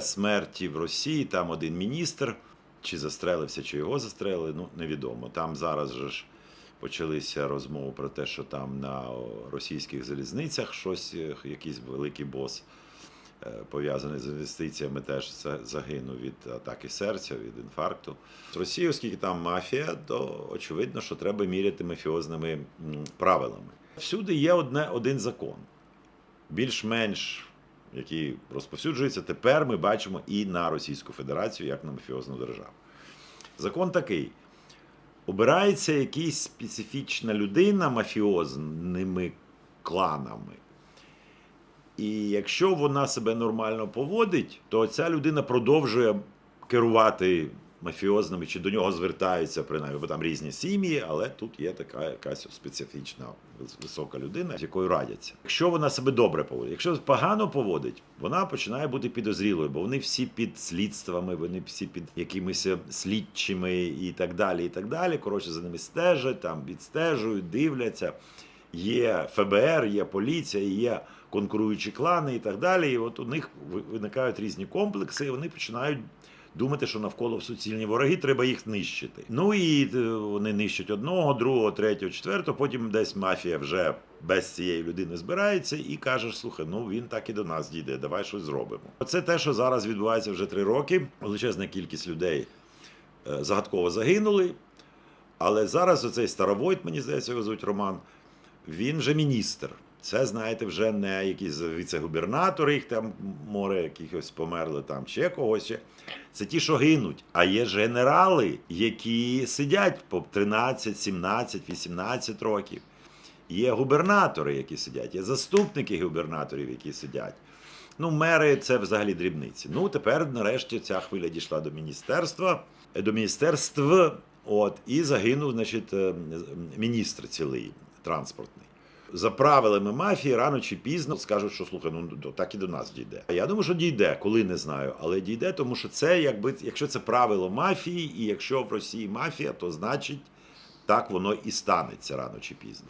смерті в Росії там один міністр, чи застрелився, чи його застрелили, ну невідомо. Там зараз же ж почалися розмови про те, що там на російських залізницях щось, е, якийсь великий бос е, пов'язаний з інвестиціями, теж загинув від атаки серця, від інфаркту. З Росією, оскільки там мафія, то очевидно, що треба міряти мафіозними правилами. Всюди є одне, один закон, більш-менш який розповсюджується, тепер ми бачимо і на Російську Федерацію, як на мафіозну державу. Закон такий: обирається якась специфічна людина мафіозними кланами. І якщо вона себе нормально поводить, то ця людина продовжує керувати мафіозними, чи до нього звертаються принаймні, бо там різні сім'ї, але тут є така якась специфічна висока людина, з якою радяться. Якщо вона себе добре поводить, якщо погано поводить, вона починає бути підозрілою, бо вони всі під слідствами, вони всі під якимись слідчими і так далі. І так далі. Коротше, за ними стежать, там відстежують, дивляться. Є ФБР, є поліція, є конкуруючі клани і так далі. І от у них виникають різні комплекси, і вони починають думати, що навколо суцільні вороги, треба їх нищити. Ну і е, вони нищать одного, другого, третього, четвертого. Потім десь мафія вже без цієї людини збирається і каже: слухай, ну він так і до нас дійде, давай щось зробимо. Це те, що зараз відбувається вже три роки. Величезна кількість людей е, загадково загинули. Але зараз оцей Старовойт, мені здається, його звуть Роман, він вже міністр. Це, знаєте, вже не якісь віце-губернатори, їх там море якихось померли там, ще когось. Ще. Це ті, що гинуть. А є ж генерали, які сидять по 13, 17, 18 років. Є губернатори, які сидять, є заступники губернаторів, які сидять. Ну, мери це взагалі дрібниці. Ну, тепер, нарешті, ця хвиля дійшла до міністерства, е, до міністерств, от, і загинув, значить, е, міністр цілий транспортний. За правилами мафії рано чи пізно скажуть, що слухай, ну так і до нас дійде. Я думаю, що дійде, коли не знаю, але дійде, тому що це якби якщо це правило мафії, і якщо в Росії мафія, то значить так воно і станеться рано чи пізно.